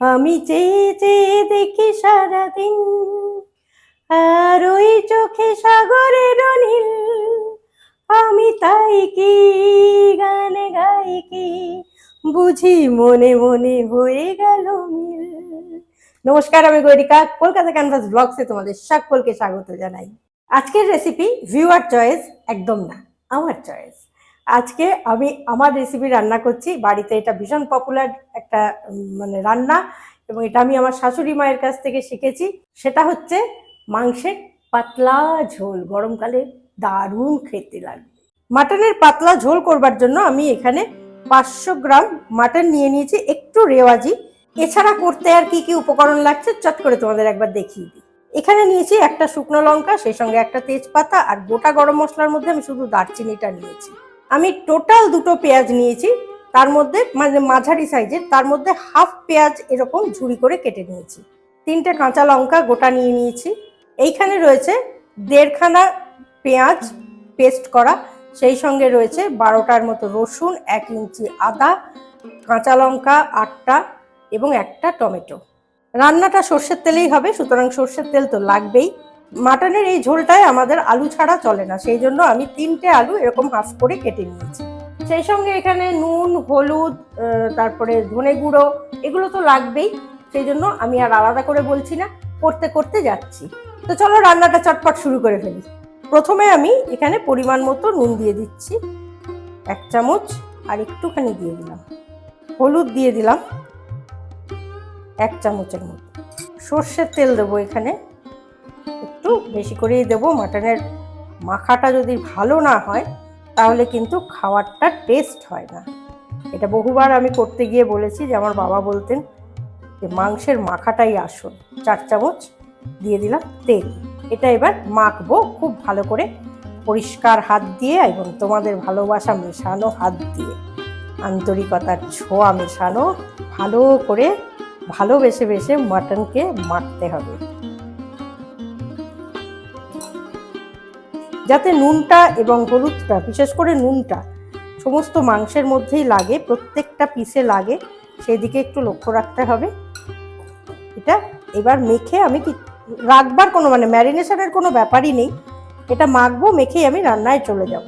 আমি চেয়ে চেয়ে দেখি সারাদিন। আর ওই চোখে সাগরের নীল আমি তাই কি গানে গাই কি? বুঝি মনে মনে হয়ে গেল মিল। নমস্কার, আমি গরিকা। কলকাতা ক্যানভাস ব্লগসে তোমাদের সকলকে স্বাগত জানাই। আজকের রেসিপি ভিউয়ার চয়েস একদম না, আমার চয়েস আজকে আমি আমার রেসিপি রান্না করছি। বাড়িতে এটা ভীষণ পপুলার একটা মানে রান্না এবং এটা আমি আমার শাশুড়ি মায়ের কাছ থেকে শিখেছি। সেটা হচ্ছে মাংসের পাতলা ঝোল গরমকালে দারুণ খেতে লাগবে। মাটনের পাতলা ঝোল করবার জন্য আমি এখানে পাঁচশো গ্রাম মাটন নিয়ে নিয়েছি, একটু রেওয়াজি। এছাড়া করতে আর কি কি উপকরণ লাগছে চট করে তোমাদের একবার দেখিয়ে দিই। এখানে নিয়েছি একটা শুকনো লঙ্কা, সেই সঙ্গে একটা তেজপাতা আর গোটা গরম মশলার মধ্যে আমি শুধু দারচিনিটা নিয়েছি। আমি টোটাল দুটো পেঁয়াজ নিয়েছি, তার মধ্যে মানে মাঝারি সাইজের, তার মধ্যে হাফ পেঁয়াজ এরকম ঝুড়ি করে কেটে নিয়েছি। তিনটে কাঁচা লঙ্কা গোটা নিয়ে নিয়েছি। এইখানে রয়েছে দেড়খানা পেঁয়াজ পেস্ট করা, সেই সঙ্গে রয়েছে বারোটার মতো রসুন, এক ইঞ্চি আদা, কাঁচা লঙ্কা আটটা এবং একটা টমেটো। রান্নাটা সর্ষের তেলেই হবে, সুতরাং সর্ষের তেল তো লাগবেই। মাটনের এই ঝোলটায় আমাদের আলু ছাড়া চলে না। সেই জন্য আমি তিনটে আলু এরকম হাফ করে কেটে নিয়েছি। সেই সঙ্গে এখানে নুন, হলুদ তারপরে ধনে গুঁড়ো এগুলো তো লাগবেই। সেই জন্য আমি আর আলাদা করে বলছি না, করতে করতে যাচ্ছি। তো চলো রান্নাটা চটপট শুরু করে ফেলি। প্রথমে আমি এখানে পরিমাণ মতো নুন দিয়ে দিচ্ছি। এক চামচ আর একটুখানি দিয়ে দিলাম। হলুদ দিয়ে দিলাম। এক চামচের মতো। সর্ষের তেল দেবো এখানে। একটু বেশি করেই দেবো। মাটনের মাখাটা যদি ভালো না হয়, তাহলে কিন্তু খাবারটা টেস্ট হয় না। এটা বহুবার আমি করতে গিয়ে বলেছি যে, আমার বাবা বলতেন যে, মাংসের মাখাটাই আসল। চার চামচ দিয়ে দিলাম তেল। এটা এবার মাখবো খুব ভালো করে পরিষ্কার হাত দিয়ে এবং তোমাদের ভালোবাসা মেশানো হাত দিয়ে। আন্তরিকতার ছোঁয়া মেশানো, ভালো করে ভালোবেসে বেসে মাটনকে মাখতে হবে। যাতে নুনটা এবং হলুদটা, বিশেষ করে নুনটা, সমস্ত মাংসের মধ্যেই লাগে, প্রত্যেকটা পিসে লাগে সেই দিকে একটু লক্ষ্য রাখতে হবে। এটা এবার মেখে আমি কি, রাখবার কোনো মানে ম্যারিনেশনের কোনো ব্যাপারই নেই। এটা মাখবো, মেখেই আমি রান্নায় চলে যাব।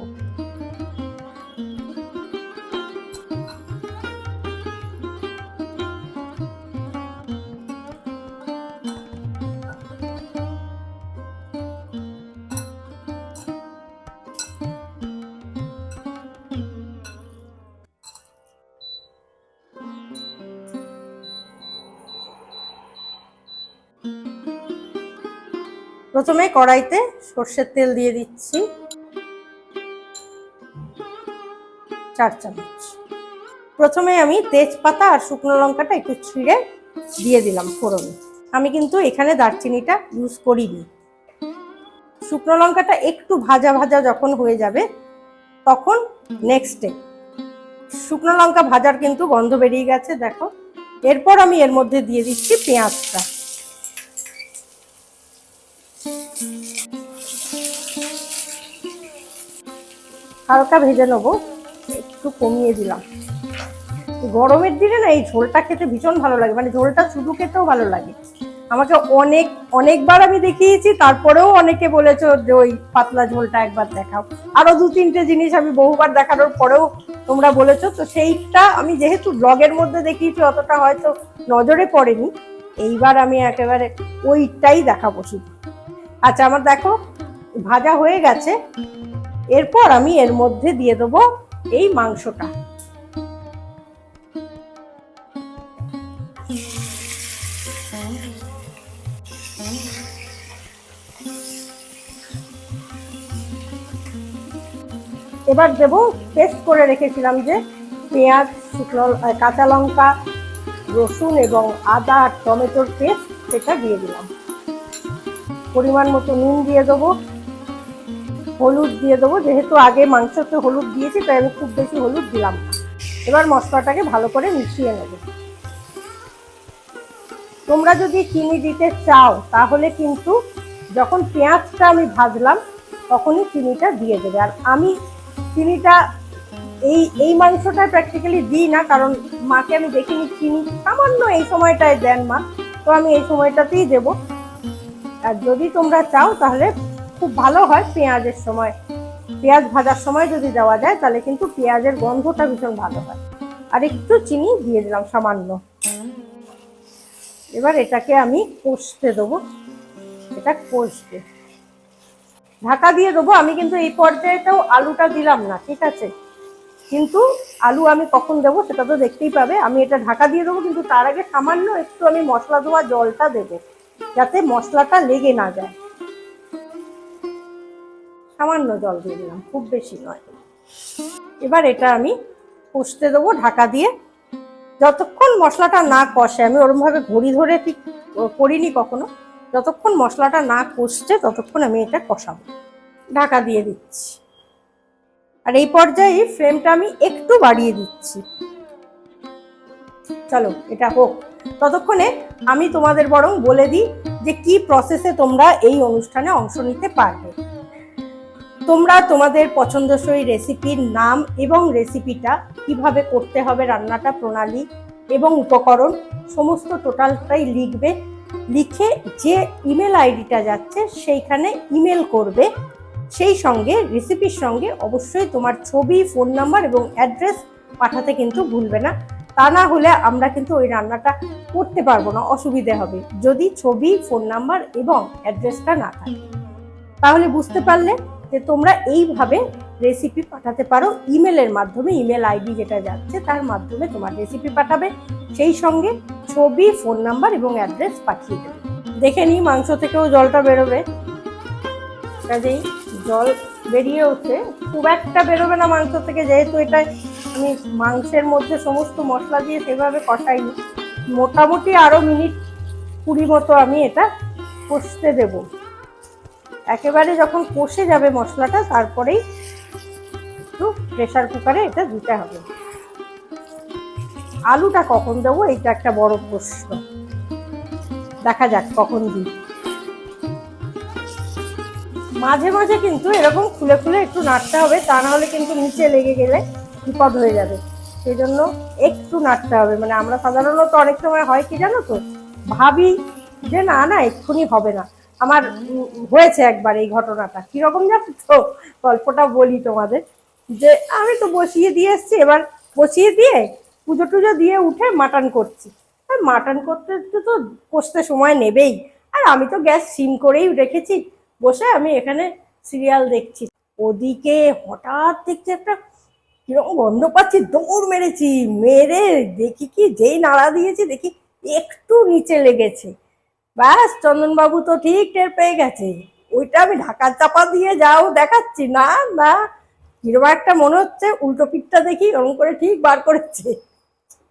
প্রথমে কড়াইতে সর্ষের তেল দিয়ে দিচ্ছি চার চামচ। প্রথমে আমি তেজপাতা আর শুকনো লঙ্কাটা একটু ছিঁড়ে দিয়ে দিলাম ফোড়নে। আমি কিন্তু এখানে দারচিনিটা ইউজ করিনি। শুকনো লঙ্কাটা একটু ভাজা ভাজা যখন হয়ে যাবে, তখন নেক্সট শুকনো লঙ্কা ভাজার কিন্তু গন্ধ বেরিয়ে গেছে, দেখো। এরপর আমি এর মধ্যে দিয়ে দিচ্ছি পেঁয়াজটা। হালকা ভেজে নেব। একটু কমিয়ে দিলাম। গরমের দিনে না এই ঝোলটা খেতে ভীষণ ভালো লাগে। মানে ঝোলটা শুধু খেতেও ভালো লাগে। আমাকে অনেক, অনেকবার আমি দেখিয়েছি, তারপরেও অনেকে বলেছ যে ওই পাতলা ঝোলটা একবার দেখাও। আরও দু, তিনটে জিনিস আমি বহুবার দেখানোর পরেও তোমরা বলেছ। তো সেইটা আমি যেহেতু ব্লগের মধ্যে দেখিয়েছি, অতটা হয়তো নজরে পড়েনি। এইবার আমি একেবারে ওইটাই দেখাবো শুধু। আচ্ছা আমার দেখো, ভাজা হয়ে গেছে। এরপর আমি এর মধ্যে দিয়ে দেবো এই মাংসটা। এবার দেবো পেস্ট করে রেখেছিলাম যে পেঁয়াজ, শুকনো কাঁচা লঙ্কা, রসুন এবং আদা আর টমেটোর পেস্ট সেটা দিয়ে দিলাম। পরিমাণ মতো নুন দিয়ে দেবো। হলুদ দিয়ে দেবো। যেহেতু আগে মাংসতে হলুদ দিয়েছি, তাই আমি খুব বেশি হলুদ দিলাম এবার মশলাটাকে ভালো করে মিশিয়ে নেব। তোমরা যদি চিনি দিতে চাও, তাহলে কিন্তু যখন পেঁয়াজটা আমি ভাজলাম, তখনই চিনিটা দিয়ে দেবে। আর আমি চিনিটা এই এই মাংসটা প্র্যাকটিক্যালি দিই না, কারণ মাকে আমি দেখিনি, চিনি সামান্য এই সময়টায় দেন মা। তো আমি এই সময়টাতেই দেব। আর যদি তোমরা চাও, তাহলে খুব ভালো হয় পেঁয়াজের সময়। পেঁয়াজ ভাজার সময় যদি দেওয়া যায়, তাহলে কিন্তু পেঁয়াজের গন্ধটা ভীষণ ভালো হয়। আর একটু চিনি দিয়ে দিলাম সামান্য। এবার এটাকে আমি কষতে দেবো। এটা কষবে। ঢাকা দিয়ে দেবো। আমি কিন্তু এই পর্যায়েতেও আলুটা দিলাম না, ঠিক আছে? কিন্তু আলু আমি কখন দেবো সেটা তো দেখতেই পাবে। আমি এটা ঢাকা দিয়ে দেবো, কিন্তু তার আগে সামান্য একটু আমি মশলা দেওয়া জলটা দেবো, যাতে মশলাটা লেগে না যায়। সামান্য জল দিয়ে দিলাম, খুব বেশি নয়। এবার এটা আমি কষতে দেবো ঢাকা দিয়ে। যতক্ষণ মশলাটা না কষে, আমি ওরমভাবে ঘড়ি ধরে ঠিক করিনি কখনো, যতক্ষণ মশলাটা না কষছে, ততক্ষণ আমি এটা কষাবো। ঢাকা দিয়ে দিচ্ছি। আর এই পর্যায়ে ফ্লেমটা আমি একটু বাড়িয়ে দিচ্ছি। চলো, এটা হোক। ততক্ষণে আমি তোমাদের বরং বলে দিই যে কি প্রসেসে তোমরা এই অনুষ্ঠানে অংশ নিতে পারবে। তোমরা তোমাদের পছন্দসই রেসিপির নাম এবং রেসিপিটা কীভাবে করতে হবে রান্নাটা, প্রণালী এবং উপকরণ, সমস্ত টোটালটাই লিখবে। লিখে যে ইমেল আইডিটা যাচ্ছে সেইখানে ইমেল করবে। সেই সঙ্গে, রেসিপির সঙ্গে অবশ্যই তোমার ছবি, ফোন নাম্বার এবং অ্যাড্রেস পাঠাতে কিন্তু ভুলবে না। তা না হলে আমরা কিন্তু ওই রান্নাটা করতে পারব না, অসুবিধে হবে। যদি ছবি, ফোন নাম্বার এবং অ্যাড্রেসটা না থাকে। তাহলে বুঝতে পারলে যে তোমরা এইভাবে রেসিপি পাঠাতে পারো। ইমেলের মাধ্যমে ইমেল আইডি যেটা যাচ্ছে তার মাধ্যমে তোমার রেসিপি পাঠাবে। সেই সঙ্গে ছবি ফোন নাম্বার এবং অ্যাড্রেস পাঠিয়ে দেবে। দেখে নিই মাংস থেকেও জলটা বেরোবে। কাজেই জল বেরিয়ে ওঠে, খুব একটা বেরোবে না মাংস থেকে, যেহেতু এটা আমি মাংসের মধ্যে সমস্ত মশলা দিয়ে সেভাবে কষাইনি। মোটামুটি আরও মিনিট কুড়ি মতো আমি এটা কষতে দেব। একেবারে যখন কষে যাবে মশলাটা, তারপরেই একটু প্রেশার কুকারে এটা দিতে হবে। আলুটা কখন দেবো? এইটা একটা বড় প্রশ্ন। দেখা যাক কখন দিই। মাঝে মাঝে কিন্তু এরকম খুলে খুলে একটু নাড়তে হবে, তা না হলে কিন্তু নিচে লেগে গেলে বিপদ হয়ে যাবে। সেই জন্য একটু নাড়তে হবে। মানে আমরা সাধারণত অনেক সময় হয় কি জানো তো? ভাবি যে, না না, এক্ষুনি হবে না। আমার হয়েছে একবার এই ঘটনাটা। কীরকম জানো তো? গল্পটা বলি তোমাদের। যে আমি তো বসিয়ে দিয়ে এসছি, এবার বসিয়ে দিয়ে পুজো টুজো দিয়ে উঠে মাটন করছি। আর মাটন করতে তো কষতে সময় নেবেই। আর আমি তো গ্যাস সিম করেই রেখেছি, বসে আমি এখানে সিরিয়াল দেখছি। ওদিকে হঠাৎ দেখছি একটা কীরকম গন্ধ পাচ্ছি, দৌড় মেরেছি, মেরে দেখি কি, যেই নাড়া দিয়েছি দেখি একটু নিচে লেগেছে। ব্যাস, চন্দনবাবু তো ঠিক টের পেয়ে গেছে। ওইটা আমি ঢাকার চাপা দিয়ে যাও দেখাচ্ছি। না না কীরকম একটা মনে হচ্ছে, উল্টো পিঠটা দেখি ওরকম করে ঠিক বার করেছে,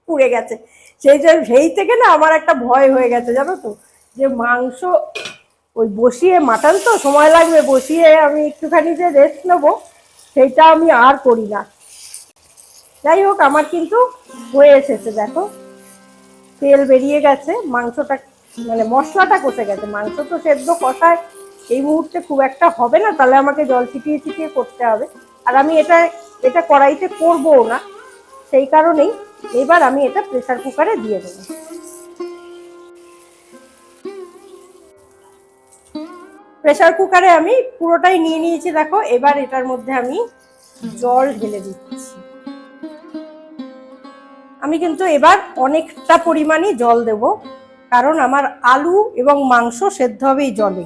পুড়ে গেছে। সেই সেই থেকে না আমার একটা ভয় হয়ে গেছে, জানো তো? যে মাংস, ওই বসিয়ে মাটন তো সময় লাগবে, বসিয়ে আমি একটুখানি যে রেস্ট নেব, সেইটা আমি আর করি না। যাই হোক, আমার কিন্তু হয়ে এসেছে, দেখো। তেল বেরিয়ে গেছে, মাংসটা মানে মশলাটা কষে গেছে, মাংস তো সেদ্ধ কষায় এই মুহূর্তে খুব একটা হবে না, তাহলে আমাকে জল ছিটিয়ে ছিটিয়ে করতে হবে। আর আমি এটা এটা কড়াইতে করব না, সেই কারণেই এবার আমি এটা প্রেসার কুকারে দিয়ে দেবো। প্রেসার কুকারে আমি পুরোটাই নিয়ে নিয়েছি, দেখো, এবার এটার মধ্যে আমি জল ঢেলে দিচ্ছি। আমি কিন্তু এবার অনেকটা পরিমাণই জল দেব। কারণ আমার আলু এবং মাংস সেদ্ধ হবে এই জলে।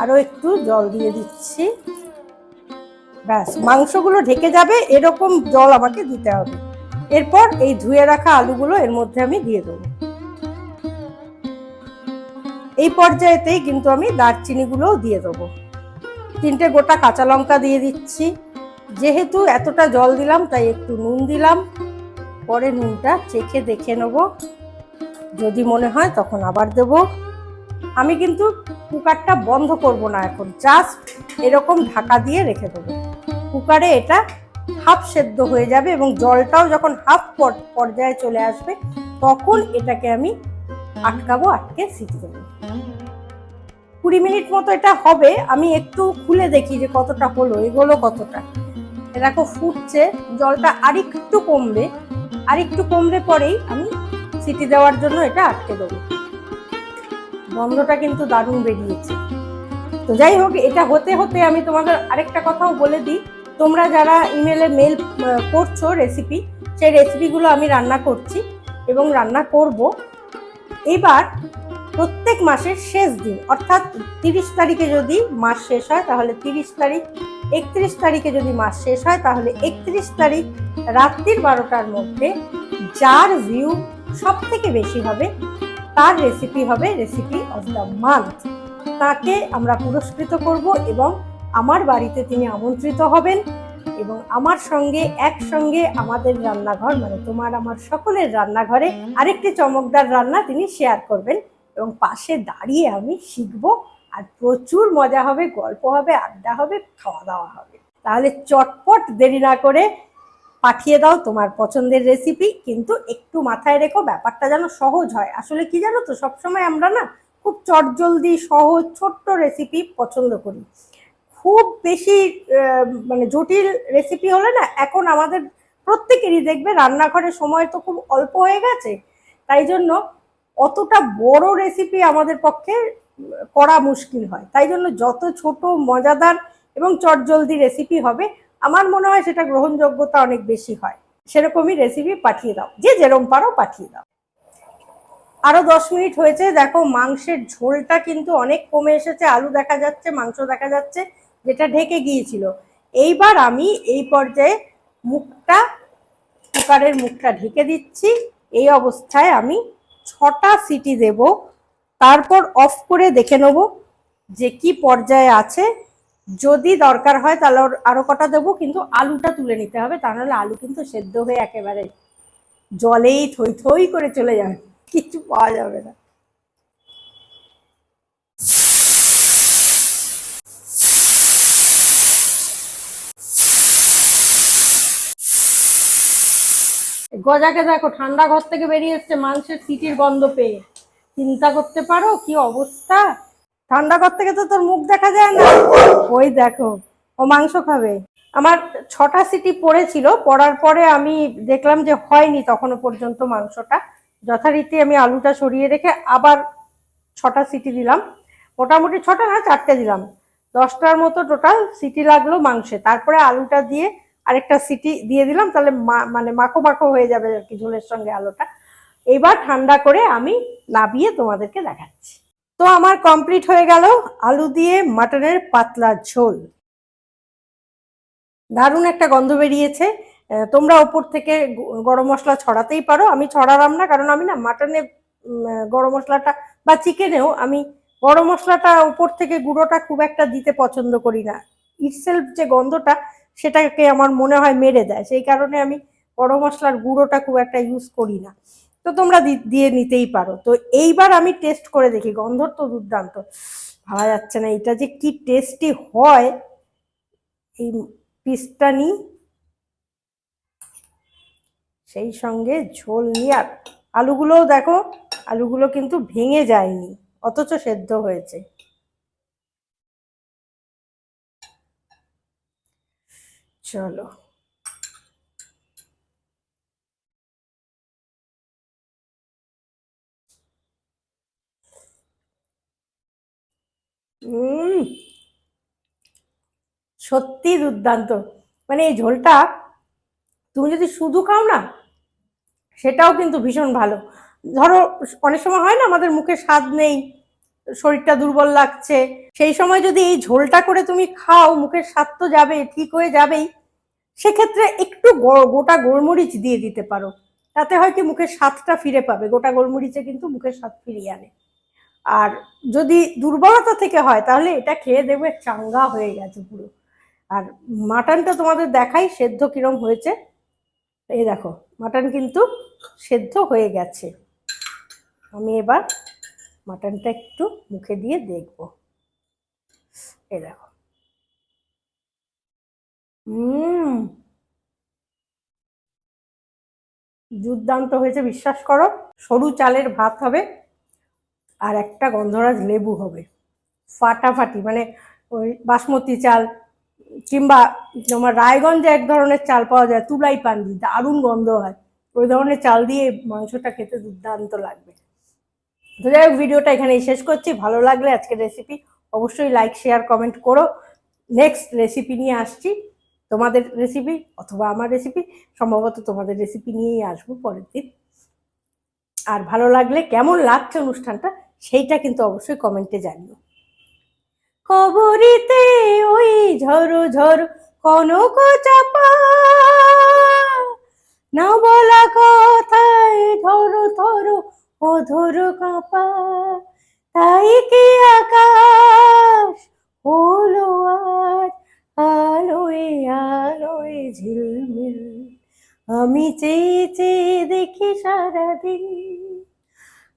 আরও একটু জল দিয়ে দিচ্ছি। ব্যাস, মাংসগুলো ঢেকে যাবে, এরকম জল আমাকে দিতে হবে। এরপর এই ধুয়ে রাখা আলুগুলো এর মধ্যে আমি দিয়ে দেবো। এই পর্যায়েতেই কিন্তু আমি দারচিনিগুলোও দিয়ে দেবো। তিনটে গোটা কাঁচা লঙ্কা দিয়ে দিচ্ছি। যেহেতু এতটা জল দিলাম, তাই একটু নুন দিলাম। পরে নুনটা চেখে দেখে নেব। যদি মনে হয় তখন আবার দেব। আমি কিন্তু কুকারটা বন্ধ করব না এখন জাস্ট এরকম ঢাকা দিয়ে রেখে দেবো। কুকারে এটা হাফ সেদ্ধ হয়ে যাবে এবং জলটাও যখন হাফ পর্যায়ে চলে আসবে, তখন এটাকে আমি আটকাবো, আটকে সিটি দেবো। কুড়ি মিনিট মতো এটা হবে, আমি একটু খুলে দেখি যে কতটা হলো, এগুলো কতটা। দেখো ফুটছে, জলটা আরেকটু কমবে আর একটু কমলে পরেই আমি সিটি দেওয়ার জন্য এটা আটকে দেবো। গন্ধটা কিন্তু দারুণ বেরিয়েছে। তো যাই হোক, এটা হতে হতে আমি তোমাদের আরেকটা কথাও বলে দিই। তোমরা যারা ইমেলে মেল করছ রেসিপি সেই রেসিপিগুলো আমি রান্না করছি এবং রান্না করব। এবার প্রত্যেক মাসের শেষ দিন, অর্থাৎ তিরিশ তারিখে যদি মাস শেষ হয়, তাহলে তিরিশ তারিখ, একত্রিশ তারিখে যদি মাস শেষ হয়, তাহলে একত্রিশ তারিখ রাত্রির বারোটার মধ্যে যার ভিউ সব থেকে বেশি হবে, তার রেসিপি হবে রেসিপি অফ দ্য মান্থ তাকে আমরা পুরস্কৃত করব এবং আমার বাড়িতে তিনি আমন্ত্রিত হবেন এবং আমার সঙ্গে, একসঙ্গে আমাদের রান্নাঘর মানে তোমার আমার সকলের রান্নাঘরে আরেকটি চমকদার রান্না তিনি শেয়ার করবেন এবং পাশে দাঁড়িয়ে আমি শিখব আর প্রচুর মজা হবে, গল্প হবে, আড্ডা হবে, খাওয়া দাওয়া হবে। তাহলে চটপট দেরি না করে পাঠিয়ে দাও তোমার পছন্দের রেসিপি কিন্তু একটু মাথায় রেখো ব্যাপারটা যেন সহজ হয়। আসলে কি জানো তো, সবসময় আমরা না খুব চটজলদি, সহজ, ছোট্ট রেসিপি পছন্দ করি। খুব বেশি মানে জটিল রেসিপি হলে না এখন আমাদের প্রত্যেকেরই দেখবে রান্নাঘরে সময় তো খুব অল্প হয়ে গেছে। তাই জন্য অতটা বড় রেসিপি আমাদের পক্ষে করা মুশকিল হয়। তাই জন্য যত ছোট, মজাদার এবং চটজলদি রেসিপি হবে আমার মনে হয় সেটা গ্রহণযোগ্যতা অনেক বেশি হয়। সেরকমই রেসিপি পাঠিয়ে দাও। যে যেরম পারো পাঠিয়ে দাও। আরও দশ মিনিট হয়েছে, দেখো মাংসের ঝোলটা কিন্তু অনেক কমে এসেছে, আলু দেখা যাচ্ছে, মাংস দেখা যাচ্ছে, যেটা ঢেকে গিয়েছিল। এইবার আমি এই পর্যায়ে মুখটা, কুকারের মুখটা ঢেকে দিচ্ছি। এই অবস্থায় আমি ছটা সিটি দেব। তারপর অফ করে দেখে নেব যে কি পর্যায়ে আছে। যদি দরকার হয় তাহলে আরও কটা দেবো, কিন্তু আলুটা তুলে নিতে হবে, তা নাহলে আলু কিন্তু সেদ্ধ হয়ে একেবারে জলেই থই থই করে চলে যাবে, কিছু পাওয়া যাবে না। গজাকে দেখো, ঠান্ডা ঘর থেকে বেরিয়ে এসছে, মাংসের সিটির গন্ধ পেয়ে। চিন্তা করতে পারো কি অবস্থা? ঠান্ডা ঘর থেকে তো তোর মুখ দেখা যায় না? ওই দেখো, ও মাংস খাবে। আমার ছটা সিটি পড়েছিল, পড়ার পরে আমি দেখলাম যে হয়নি তখনো পর্যন্ত মাংসটা। যথারীতি আমি আলুটা সরিয়ে রেখে আবার ছটা সিটি দিলাম। মোটামুটি ছটা না, চারটে দিলাম। দশটার মতো টোটাল সিটি লাগল মাংসে। তারপরে আলুটা দিয়ে আরেকটা সিটি দিয়ে দিলাম, তাহলে মানে মাখো মাখো হয়ে যাবে আর কি ঝোলের সঙ্গে আলুটা। এবার ঠান্ডা করে আমি নাবিয়ে তোমাদেরকে দেখাচ্ছি। তো আমার কমপ্লিট হয়ে গেল আলু দিয়ে মাটনের পাতলা ঝোল। দারুণ একটা গন্ধ বেরিয়েছে। তোমরা ওপর থেকে গরম মশলা ছড়াতেই পারো। আমি ছড়ালাম না, কারণ আমি না মাটনে গরম মশলাটা বা চিকেনেও আমি গরম মশলাটা উপর থেকে গুঁড়োটা খুব একটা দিতে পছন্দ করি না। ইটসেলফ যে গন্ধটা, সেটাকে আমার মনে হয় মেরে দেয়। সেই কারণে আমি গরম মশলার গুঁড়োটা খুব একটা ইউজ করি না। তো তোমরা দিয়ে নিতেই পারো। তো এইবার আমি টেস্ট করে দেখি, গন্ধর তো দুর্দান্ত। ভাবা যাচ্ছে না এটা যে কি টেস্টি হয়। এই পিসটা নিই। সেই সঙ্গে ঝোল নিয়ে আর আলুগুলোও দেখো, আলুগুলো কিন্তু ভেঙে যায়নি, অথচ সেদ্ধ হয়েছে। চলো। সত্যি দুর্দান্ত। মানে এই ঝোলটা তুমি যদি শুধু খাও না, সেটাও কিন্তু ভীষণ ভালো। ধরো, অনেক সময় হয় না, আমাদের মুখে স্বাদ নেই, শরীরটা দুর্বল লাগছে। সেই সময় যদি এই ঝোলটা করে তুমি খাও, মুখের স্বাদ তো যাবে, ঠিক হয়ে যাবেই। সেক্ষেত্রে একটু গোটা গোলমরিচ দিয়ে দিতে পারো। তাতে হয় কি, মুখের স্বাদটা ফিরে পাবে। গোটা গোলমরিচে কিন্তু মুখের স্বাদ ফিরিয়ে আনে। আর যদি দুর্বলতা থেকে হয়, তাহলে এটা খেয়ে দেখবে চাঙ্গা হয়ে গেছে পুরো। আর মাটনটা তোমাদের দেখাই, সেদ্ধ কিরম হয়েছে। এই দেখো, মাটন কিন্তু সেদ্ধ হয়ে গেছে। আমি এবার মাটনটা একটু মুখে দিয়ে দেখব। এই দেখো। হুম দুর্দান্ত হয়েছে, বিশ্বাস করো। সরু চালের ভাত হবে আর একটা গন্ধরাজ লেবু হবে। ফাটাফাটি মানে ওই বাসমতি চাল কিংবা তোমার রায়গঞ্জে এক ধরনের চাল পাওয়া যায়, তুলাই পান্ডি, দারুণ গন্ধ হয়। ওই ধরনের চাল দিয়ে মাংসটা খেতে দুর্দান্ত লাগবে। তো যাই হোক, ভিডিওটা এখানেই শেষ করছি। ভালো লাগলে আজকের রেসিপি অবশ্যই লাইক শেয়ার কমেন্ট করো। নেক্সট রেসিপি নিয়ে আসছি। তোমাদের রেসিপি অথবা আমার রেসিপি সম্ভবত তোমাদের রেসিপি নিয়েই আসব পরের দিন। আর ভালো লাগলে, কেমন লাগছে অনুষ্ঠানটা, সেইটা কিন্তু অবশ্যই কমেন্টে জানিও। কবরিতে ওই ঝরো ঝরো কনক চাপা। না বলা কথায় ধরো ধরো অধর কাঁপা। তাই কি আকাশ হলো আজ? আলোয় আলোয় ঝিলমিল। আমি চেয়ে চেয়ে দেখি সারাদিন।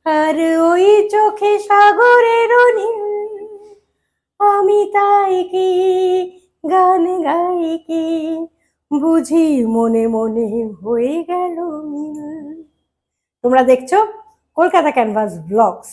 আর ওই চোখে সাগরের নীল আমি তাই কি গান গাই কি বুঝি মনে মনে হয়ে গেল মিল। তোমরা দেখছ কলকাতা ক্যানভাস ব্লগস।